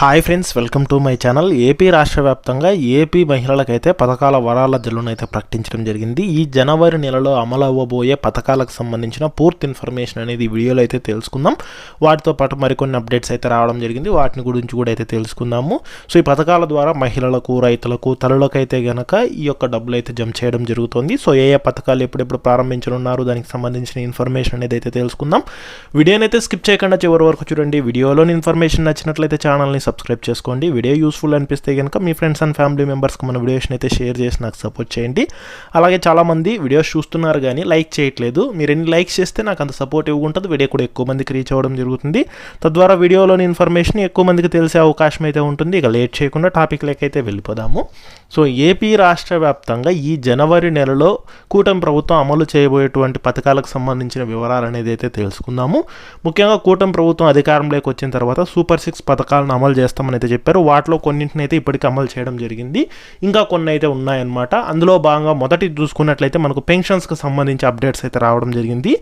Hi friends welcome to my channel. AP రాష్ట్ర వ్యాప్తంగా AP మహిళలకైతే పథకాల వరాల జల్లును అయితే ప్రకటించడం జరిగింది. ఈ జనవరి నెలలో అమలు అవ్వబోయే పథకాలకు సంబంధించిన పూర్తి ఇన్ఫర్మేషన్ అనేది ఈ వీడియోలో అయితే తెలుసుకుందాం. వాటితో పాటు మరికొన్ని అప్డేట్స్ అయితే రావడం జరిగింది. వాటిని గురించి కూడా అయితే తెలుసుకుందాము. సో ఈ పథకాల ద్వారా మహిళలకు రైతులకు తల్లులకైతే గనక ఈ యొక్క డబ్బులు అయితే జమ చేయడం జరుగుతుంది. సో ఏ ఏ పథకాలు ఎప్పుడెప్పుడు ప్రారంభించనున్నారు దానికి సంబంధించిన ఇన్ఫర్మేషన్ అనేది అయితే తెలుసుకుందాం. వీడియోనైతే అయితే స్కిప్ చేయకుండా చివరి వరకు చూడండి. వీడియోలోని ఇన్ఫర్మేషన్ నచ్చినట్లయితే ఛానల్ని సబ్స్క్రైబ్ చేసుకోండి. వీడియో యూస్ఫుల్ అనిపిస్తే కనుక మీ ఫ్రెండ్స్ అండ్ ఫ్యామిలీ మెంబర్స్కి మన వీడియోస్ని అయితే షేర్ చేసి నాకు సపోర్ట్ చేయండి. అలాగే చాలామంది వీడియోస్ చూస్తున్నారు కానీ లైక్ చేయట్లేదు. మీరు ఎన్ని లైక్స్ చేస్తే నాకు అంత సపోర్ట్ ఉంటుంది. వీడియో కూడా ఎక్కువ మందికి రీచ్ అవ్వడం జరుగుతుంది. తద్వారా వీడియోలోని ఇన్ఫర్మేషన్ ఎక్కువ మందికి తెలిసే అవకాశం అయితే ఉంటుంది. ఇక లేట్ చేయకుండా టాపిక్ అయితే వెళ్ళిపోదాము. సో ఏపీ రాష్ట్ర వ్యాప్తంగా ఈ జనవరి నెలలో కూటమి ప్రభుత్వం అమలు చేయబోయేటువంటి పథకాలకు సంబంధించిన వివరాలు అనేది అయితే తెలుసుకుందాము. ముఖ్యంగా కూటమి ప్రభుత్వం అధికారంలోకి వచ్చిన తర్వాత సూపర్ సిక్స్ పథకాలను అమలు చేస్తామని అయితే చెప్పారు. వాటిలో కొన్నింటిని అయితే ఇప్పటికి అమలు చేయడం జరిగింది. ఇంకా కొన్ని అయితే ఉన్నాయన్నమాట. అందులో భాగంగా మొదటి చూసుకున్నట్లయితే మనకు పెన్షన్స్కి సంబంధించి అప్డేట్స్ అయితే రావడం జరిగింది.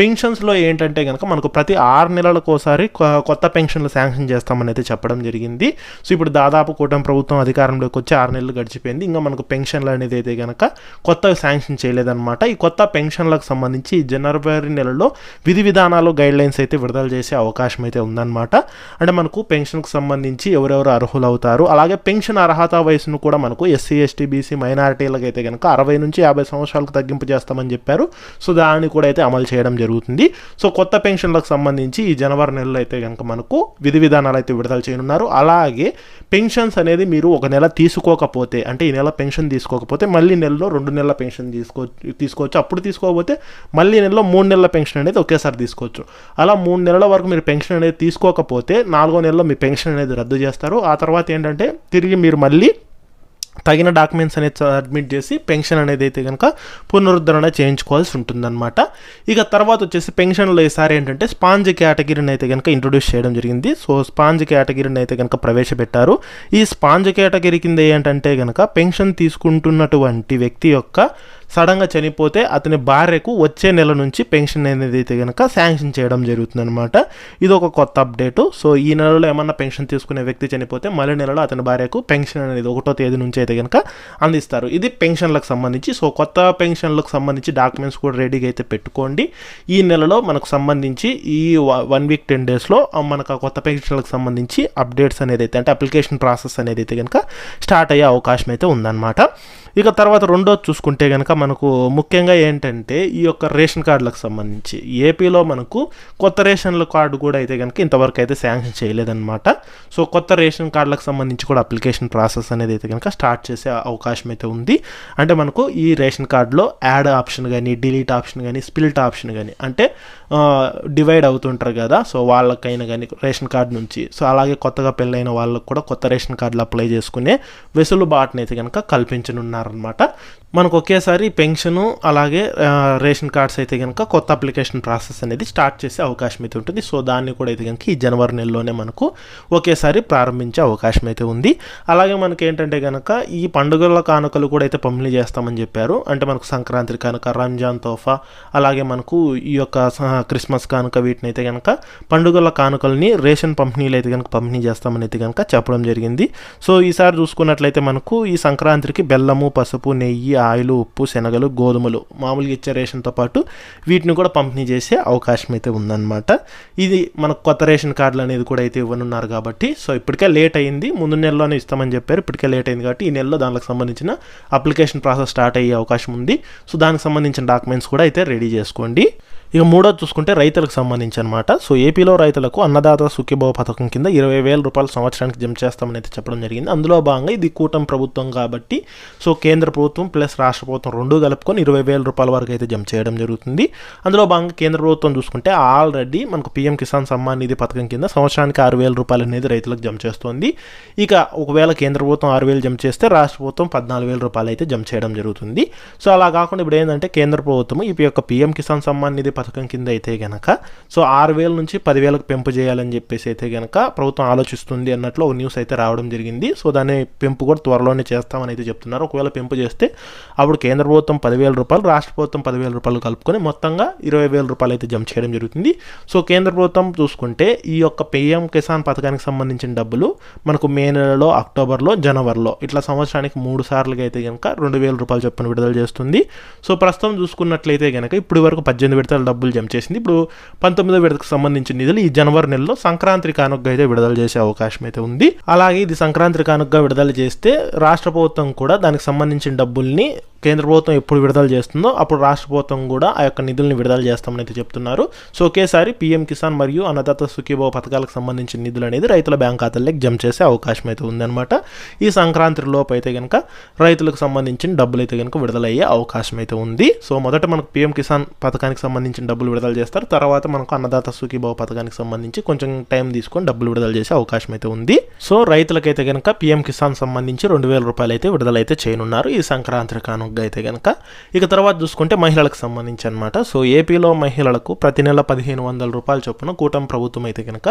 పెన్షన్స్లో ఏంటంటే కనుక మనకు ప్రతి ఆరు నెలలకోసారి కొత్త పెన్షన్లు శాంక్షన్ చేస్తామని అయితే చెప్పడం జరిగింది. సో ఇప్పుడు దాదాపు కూటమి ప్రభుత్వం అధికారంలోకి వచ్చి ఆరు నెలలు గడిచిపోయింది. ఇంకా మనకు పెన్షన్లు అనేది అయితే కనుక కొత్తగా శాంక్షన్ చేయలేదన్నమాట. ఈ కొత్త పెన్షన్లకు సంబంధించి జనవరి నెలలో విధి విధానాలు గైడ్ లైన్స్ అయితే విడుదల చేసే అవకాశం అయితే ఉందన్నమాట. అంటే మనకు పెన్షన్కి సంబంధించి ఎవరెవరు అర్హులు అవుతారు అలాగే పెన్షన్ అర్హత వయసును కూడా మనకు ఎస్సీ ఎస్టీ బీసీ మైనారిటీలకు అయితే కనుక అరవై నుంచి యాభై సంవత్సరాలకు తగ్గింపు చేస్తామని చెప్పారు. సో దాన్ని కూడా అయితే అమలు చేయడం జరుగుతుంది. సో కొత్త పెన్షన్లకు సంబంధించి ఈ జనవరి నెలలో అయితే కనుక మనకు విధి విధానాలు అయితే విడుదల చేయనున్నారు. అలాగే పెన్షన్స్ అనేది మీరు ఒక నెల తీసుకోకపోతే అంటే ఈ నెల పెన్షన్ తీసుకోకపోతే మళ్ళీ నెలలో రెండు నెలల పెన్షన్ తీసుకో తీసుకోవచ్చు. అప్పుడు తీసుకోకపోతే మళ్ళీ నెలలో మూడు నెలల పెన్షన్ అనేది ఒకేసారి తీసుకోవచ్చు. అలా మూడు నెలల వరకు మీరు పెన్షన్ అనేది తీసుకోకపోతే నాలుగో నెలలో మీ పెన్షన్ అనేది రద్దు చేస్తారు ఆ తర్వాత ఏంటంటే తిరిగి మీరు మళ్ళీ తగిన డాక్యుమెంట్స్ అనేది సబ్మిట్ చేసి పెన్షన్ అనేది అయితే కనుక పునరుద్ధరణ చేయించుకోవాల్సి ఉంటుందన్నమాట. ఇక తర్వాత వచ్చేసి పెన్షన్లో ఈసారి ఏంటంటే స్పాంజ్ కేటగిరీని అయితే కనుక ఇంట్రొడ్యూస్ చేయడం జరిగింది. సో స్పాంజ్ కేటగిరీని అయితే కనుక ప్రవేశపెట్టారు. ఈ స్పాంజ్ కేటగిరీ కింద ఏంటంటే కనుక పెన్షన్ తీసుకుంటున్నటువంటి వ్యక్తి యొక్క సడన్గా చనిపోతే అతని భార్యకు వచ్చే నెల నుంచి పెన్షన్ అనేది అయితే కనుక శాంక్షన్ చేయడం జరుగుతుందన్నమాట. ఇది ఒక కొత్త అప్డేటు. సో ఈ నెలలో ఏమన్నా పెన్షన్ తీసుకునే వ్యక్తి చనిపోతే మళ్ళీ నెలలో అతని భార్యకు పెన్షన్ అనేది ఒకటో తేదీ నుంచి అయితే కనుక అందిస్తారు. ఇది పెన్షన్లకు సంబంధించి. సో కొత్త పెన్షన్లకు సంబంధించి డాక్యుమెంట్స్ కూడా రెడీగా అయితే పెట్టుకోండి. ఈ నెలలో మనకు సంబంధించి ఈ వన్ వీక్ టెన్ డేస్లో మనకు ఆ కొత్త పెన్షన్లకు సంబంధించి అప్డేట్స్ అనేది అయితే అంటే అప్లికేషన్ ప్రాసెస్ అనేది అయితే కనుక స్టార్ట్ అయ్యే అవకాశం అయితే ఉందన్నమాట. ఇక తర్వాత రెండోది చూసుకుంటే కనుక మనకు ముఖ్యంగా ఏంటంటే ఈ యొక్క రేషన్ కార్డులకు సంబంధించి ఏపీలో మనకు కొత్త రేషన్ల కార్డు కూడా అయితే కనుక ఇంతవరకు అయితే శాంక్షన్ చేయలేదన్నమాట. సో కొత్త రేషన్ కార్డులకు సంబంధించి కూడా అప్లికేషన్ ప్రాసెస్ అనేది అయితే కనుక స్టార్ట్ చేసే అవకాశం అయితే ఉంది. అంటే మనకు ఈ రేషన్ కార్డులో యాడ్ ఆప్షన్ కానీ డిలీట్ ఆప్షన్ కానీ స్పిల్ట్ ఆప్షన్ కానీ అంటే డివైడ్ అవుతుంటారు కదా. సో వాళ్ళకైనా కానీ రేషన్ కార్డు నుంచి సో అలాగే కొత్తగా పెళ్ళైన వాళ్ళకు కూడా కొత్త రేషన్ కార్డులు అప్లై చేసుకునే వెసులుబాటునైతే కనుక కల్పించనున్నారు. అన్నమాట మనకు ఒకేసారి పెన్షను అలాగే రేషన్ కార్డ్స్ అయితే కనుక కొత్త అప్లికేషన్ ప్రాసెస్ అనేది స్టార్ట్ చేసే అవకాశం అయితే ఉంటుంది. సో దాన్ని కూడా అయితే కనుక ఈ జనవరి నెలలోనే మనకు ఒకేసారి ప్రారంభించే అవకాశం అయితే ఉంది. అలాగే మనకి ఏంటంటే కనుక ఈ పండుగల కానుకలు కూడా అయితే పంపిణీ చేస్తామని చెప్పారు. అంటే మనకు సంక్రాంతి కానుక రంజాన్ తోఫా అలాగే మనకు ఈ యొక్క క్రిస్మస్ కానుక వీటిని అయితే కనుక పండుగల కానుకల్ని రేషన్ పంపిణీలు అయితే కనుక పంపిణీ చేస్తామని అయితే కనుక చెప్పడం జరిగింది. సో ఈసారి చూసుకున్నట్లయితే మనకు ఈ సంక్రాంతికి బెల్లము పసుపు నెయ్యి ఆయిలు ఉప్పు శనగలు గోధుమలు మామూలుగా ఇచ్చే రేషన్తో పాటు వీటిని కూడా పంపిణీ చేసే అవకాశం అయితే ఉందన్నమాట. ఇది మనకు కొత్త రేషన్ కార్డులు అనేది కూడా అయితే ఇవ్వనున్నారు కాబట్టి సో ఇప్పటికే లేట్ అయింది. ముందు నెలలోనే ఇస్తామని చెప్పారు. ఇప్పటికే లేట్ అయింది కాబట్టి ఈ నెలలో దానికి సంబంధించిన అప్లికేషన్ ప్రాసెస్ స్టార్ట్ అయ్యే అవకాశం ఉంది. సో దానికి సంబంధించిన డాక్యుమెంట్స్ కూడా అయితే రెడీ చేసుకోండి. ఇక మూడోది చూసుకుంటే రైతులకు సంబంధించి అనమాట సో ఏపీలో రైతులకు అన్నదాత సుఖీభావ పథకం కింద ఇరవై వేల రూపాయలు సంవత్సరానికి జమ చేస్తామని అయితే చెప్పడం జరిగింది. అందులో భాగంగా ఇది కూటమి ప్రభుత్వం కాబట్టి సో కేంద్ర ప్రభుత్వం ప్లస్ రాష్ట్ర ప్రభుత్వం రెండు కలుపుకొని ఇరవై వేల రూపాయల వరకు అయితే జమ చేయడం జరుగుతుంది. అందులో భాగంగా కేంద్ర ప్రభుత్వం చూసుకుంటే ఆల్రెడీ మనకు పీఎం కిసాన్ సమ్మాన్ నిధి పథకం కింద సంవత్సరానికి ఆరు వేల రూపాయలు అనేది రైతులకు జమ చేస్తోంది. ఇక ఒకవేళ కేంద్ర ప్రభుత్వం ఆరు వేలు జమ చేస్తే రాష్ట్ర ప్రభుత్వం పద్నాలుగు వేల రూపాయలు అయితే జమ చేయడం జరుగుతుంది. సో అలా కాకుండా ఇప్పుడు ఏంటంటే కేంద్ర ప్రభుత్వం ఈ యొక్క పీఎం కిసాన్ సమ్మాన్ నిధి పథకం కింద అయితే గనక సో ఆరు వేల నుంచి పదివేలకు పెంపు చేయాలని చెప్పేసి అయితే గనక ప్రభుత్వం ఆలోచిస్తుంది అన్నట్లు ఒక న్యూస్ అయితే రావడం జరిగింది. సో దాన్ని పెంపు కూడా త్వరలోనే చేస్తామని అయితే చెప్తున్నారు. ఒకవేళ పెంపు చేస్తే అప్పుడు కేంద్ర ప్రభుత్వం పదివేల రూపాయలు రాష్ట్ర ప్రభుత్వం పదివేల రూపాయలు కలుపుకొని మొత్తంగా ఇరవై వేల రూపాయలు అయితే జమ చేయడం జరుగుతుంది. సో కేంద్ర ప్రభుత్వం చూసుకుంటే ఈ యొక్క పిఎం కిసాన్ పథకానికి సంబంధించిన డబ్బులు మనకు మే నెలలో అక్టోబర్లో జనవరిలో ఇట్లా సంవత్సరానికి మూడు సార్లుగా అయితే కనుక రెండు వేల రూపాయలు చొప్పున విడుదల చేస్తుంది. సో ప్రస్తుతం చూసుకున్నట్లయితే కనుక ఇప్పటి వరకు పద్దెనిమిది విడతలు డబ్బులు జమ చేసింది. ఇప్పుడు పంతొమ్మిదో విడతకు సంబంధించిన నిధులు ఈ జనవరి నెలలో సంక్రాంతి కానుకగా అయితే విడుదల చేసే అవకాశం అయితే ఉంది. అలాగే ఇది సంక్రాంతి కానుకగా విడుదల చేస్తే రాష్ట్ర ప్రభుత్వం కూడా దానికి సంబంధించిన డబ్బుల్ని కేంద్ర ప్రభుత్వం ఎప్పుడు విడుదల చేస్తుందో అప్పుడు రాష్ట్ర ప్రభుత్వం కూడా ఆ యొక్క నిధులను విడుదల చేస్తామని అయితే చెప్తున్నారు. సో ఒకేసారి పీఎం కిసాన్ మరియు అన్నదాత సుఖీభావ పథకాలకు సంబంధించిన నిధులు అనేది రైతుల బ్యాంక్ ఖాతాలకు జమ చేసే అవకాశం అయితే ఉందన్నమాట. ఈ సంక్రాంతి లోపు అయితే కనుక రైతులకు సంబంధించిన డబ్బులు అయితే కనుక విడుదలయ్యే అవకాశం అయితే ఉంది. సో మొదట మనకు పీఎం కిసాన్ పథకానికి సంబంధించిన డబ్బులు విడుదల చేస్తారు. తర్వాత మనకు అన్నదాత సుఖీభావ పథకానికి సంబంధించి కొంచెం టైం తీసుకొని డబ్బులు విడుదల చేసే అవకాశం అయితే ఉంది. సో రైతులకైతే కనుక పీఎం కిసాన్ సంబంధించి రెండు వేల రూపాయలు అయితే విడుదలైతే చేయనున్నారు ఈ సంక్రాంతి కానుక అయితే కనుక ఇక తర్వాత చూసుకుంటే మహిళలకు సంబంధించి అనమాట సో ఏపీలో మహిళలకు ప్రతి నెల పదిహేను వందల రూపాయల చొప్పున కూటమి ప్రభుత్వం అయితే కనుక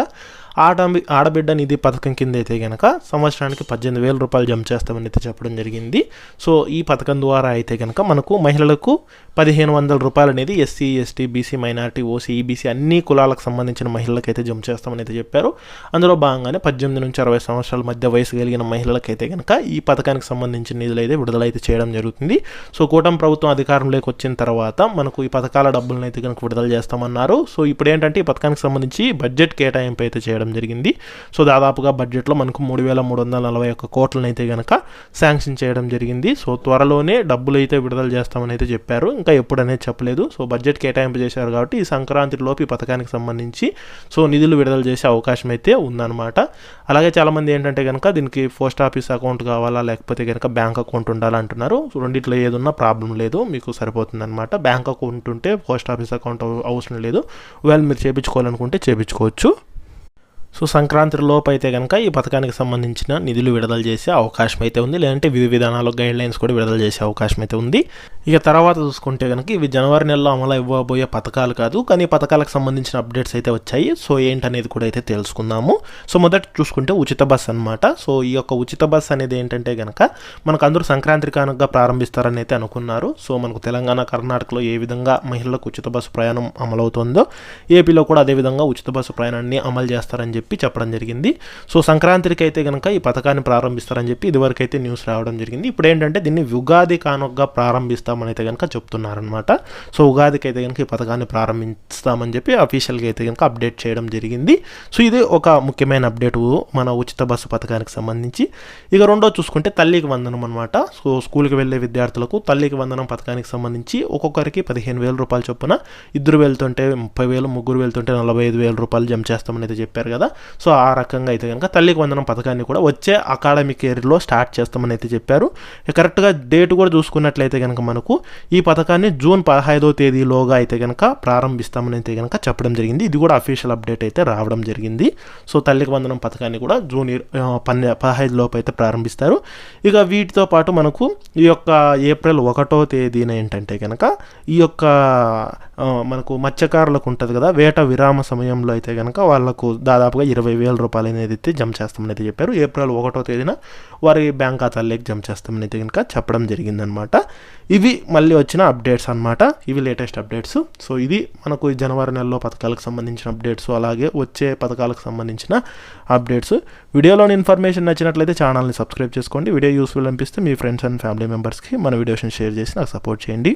ఆడబి ఆడబిడ్డ నిధి పథకం కింద అయితే కనుక సంవత్సరానికి పద్దెనిమిది వేల రూపాయలు జమ చేస్తామని అయితే చెప్పడం జరిగింది. సో ఈ పథకం ద్వారా అయితే కనుక మనకు మహిళలకు పదిహేను వందల రూపాయలు అనేది SC ST BC minority OC EBC అన్ని కులాలకు సంబంధించిన మహిళలకు అయితే జమ చేస్తామని అయితే చెప్పారు. అందులో భాగంగానే పద్దెనిమిది నుంచి అరవై సంవత్సరాల మధ్య వయసు కలిగిన మహిళలకైతే కనుక ఈ పథకానికి సంబంధించిన నిధులు అయితే విడుదలైతే చేయడం జరుగుతుంది. సో కూటమి ప్రభుత్వం అధికారంలోకి వచ్చిన తర్వాత మనకు ఈ పథకాల డబ్బులను అయితే కనుక విడుదల చేస్తామన్నారు. సో ఇప్పుడు ఏంటంటే ఈ పథకానికి సంబంధించి బడ్జెట్ కేటాయింపు అయితే చేయడం జరిగింది. సో దాదాపుగా బడ్జెట్లో మనకు మూడు వేల మూడు వందల నలభై ఒక్క కోట్లను అయితే కనుక శాంక్షన్ చేయడం జరిగింది. సో త్వరలోనే డబ్బులు అయితే విడుదల చేస్తామని అయితే చెప్పారు. ఇంకా ఎప్పుడనేది చెప్పలేదు. సో బడ్జెట్ కేటాయింపు చేశారు కాబట్టి ఈ సంక్రాంతిలోపు ఈ పథకానికి సంబంధించి సో నిధులు విడుదల చేసే అవకాశం అయితే ఉందన్నమాట. అలాగే చాలామంది ఏంటంటే కనుక దీనికి పోస్ట్ ఆఫీస్ అకౌంట్ కావాలా లేకపోతే కనుక బ్యాంక్ అకౌంట్ ఉండాలంటున్నారు రెండిట్లో దాంట్లో రెండిట్లో ఏదున్నా ప్రాబ్లం లేదు మీకు సరిపోతుంది అనమాట బ్యాంక్ అకౌంట్ ఉంటే పోస్ట్ ఆఫీస్ అకౌంట్ అవసరం లేదు. ఒకవేళ మీరు చేయించుకోవాలనుకుంటే చేయించుకోవచ్చు సో సంక్రాంతి లోపు అయితే కనుక ఈ పథకానికి సంబంధించిన నిధులు విడుదల చేసే అవకాశం అయితే ఉంది. లేదంటే విధి విధానాలు గైడ్ లైన్స్ కూడా విడుదల చేసే అవకాశం అయితే ఉంది. ఇక తర్వాత చూసుకుంటే కనుక ఇవి జనవరి నెలలో అమలు ఇవ్వబోయే పథకాలు కాదు. కానీ ఈ పథకాలకు సంబంధించిన అప్డేట్స్ అయితే వచ్చాయి. సో ఏంటనేది కూడా అయితే తెలుసుకుందాము. సో మొదట చూసుకుంటే ఉచిత బస్ అనమాట సో ఈ యొక్క ఉచిత బస్ అనేది ఏంటంటే కనుక మనకు అందరూ సంక్రాంతి కానుకగా ప్రారంభిస్తారని అయితే అనుకున్నారు. సో మనకు తెలంగాణ కర్ణాటకలో ఏ విధంగా మహిళలకు ఉచిత బస్సు ప్రయాణం అమలవుతుందో ఏపీలో కూడా అదే విధంగా ఉచిత బస్సు ప్రయాణాన్ని అమలు చేస్తారని చెప్పి చెప్పి చెప్పడం జరిగింది. సో సంక్రాంతికి అయితే కనుక ఈ పథకాన్ని ప్రారంభిస్తారని చెప్పి ఇదివరకు అయితే న్యూస్ రావడం జరిగింది. ఇప్పుడు ఏంటంటే దీన్ని ఉగాది కానుకగా ప్రారంభిస్తామని అయితే కనుక చెప్తున్నారనమాట సో ఉగాదికి అయితే కనుక ఈ పథకాన్ని ప్రారంభిస్తామని చెప్పి అఫీషియల్గా అయితే కనుక అప్డేట్ చేయడం జరిగింది. సో ఇది ఒక ముఖ్యమైన అప్డేట్ మన ఉచిత బస్సు పథకానికి సంబంధించి. ఇక రెండో చూసుకుంటే తల్లికి వందనం అనమాట సో స్కూల్కి వెళ్ళే విద్యార్థులకు తల్లికి వందనం పథకానికి సంబంధించి ఒక్కొక్కరికి పదిహేను వేల రూపాయలు చొప్పున ఇద్దరు వెళ్తుంటే ముప్పై వేలు ముగ్గురు వెళ్తుంటే నలభై ఐదు వేల రూపాయలు జమ చేస్తామని అయితే చెప్పారు కదా. సో ఆ రకంగా అయితే కనుక తల్లికి వందనం పథకాన్ని కూడా వచ్చే అకాడమిక్ ఇయర్లో స్టార్ట్ చేస్తామని అయితే చెప్పారు. కరెక్ట్గా డేట్ కూడా చూసుకున్నట్లయితే కనుక మనకు ఈ పథకాన్ని జూన్ పదహైదో తేదీలోగా అయితే కనుక ప్రారంభిస్తామని అయితే కనుక చెప్పడం జరిగింది. ఇది కూడా అఫీషియల్ అప్డేట్ అయితే రావడం జరిగింది. సో తల్లికి వందనం పథకాన్ని కూడా జూన్ పన్నె పదహైదు లోపు అయితే ప్రారంభిస్తారు. ఇక వీటితో పాటు మనకు ఈ యొక్క ఏప్రిల్ ఒకటో తేదీన ఏంటంటే కనుక ఈ యొక్క మనకు మత్స్యకారులకు ఉంటుంది కదా వేట విరామ సమయంలో అయితే కనుక వాళ్ళకు దాదాపుగా ఇరవై వేల రూపాయలు అనేది అయితే జమ చేస్తామని అయితే చెప్పారు. ఏప్రిల్ ఒకటో తేదీన వారి బ్యాంక్ ఖాతాల్లోకి జమ చేస్తామని అయితే కనుక చెప్పడం జరిగిందనమాట ఇవి మళ్ళీ వచ్చిన అప్డేట్స్ అన్నమాట. ఇవి లేటెస్ట్ అప్డేట్స్. సో ఇది మనకు జనవరి నెలలో పథకాలకు సంబంధించిన అప్డేట్స్. అలాగే వచ్చే పథకాలకు సంబంధించిన అప్డేట్స్. వీడియోలోని ఇన్ఫర్మేషన్ నచ్చినట్లయితే ఛానల్ని సబ్స్క్రైబ్ చేసుకోండి. వీడియో యూస్ఫుల్ అనిపిస్తే మీ ఫ్రెండ్స్ అండ్ ఫ్యామిలీ మెంబర్స్కి మన వీడియోస్ని షేర్ చేసి నాకు సపోర్ట్ చేయండి.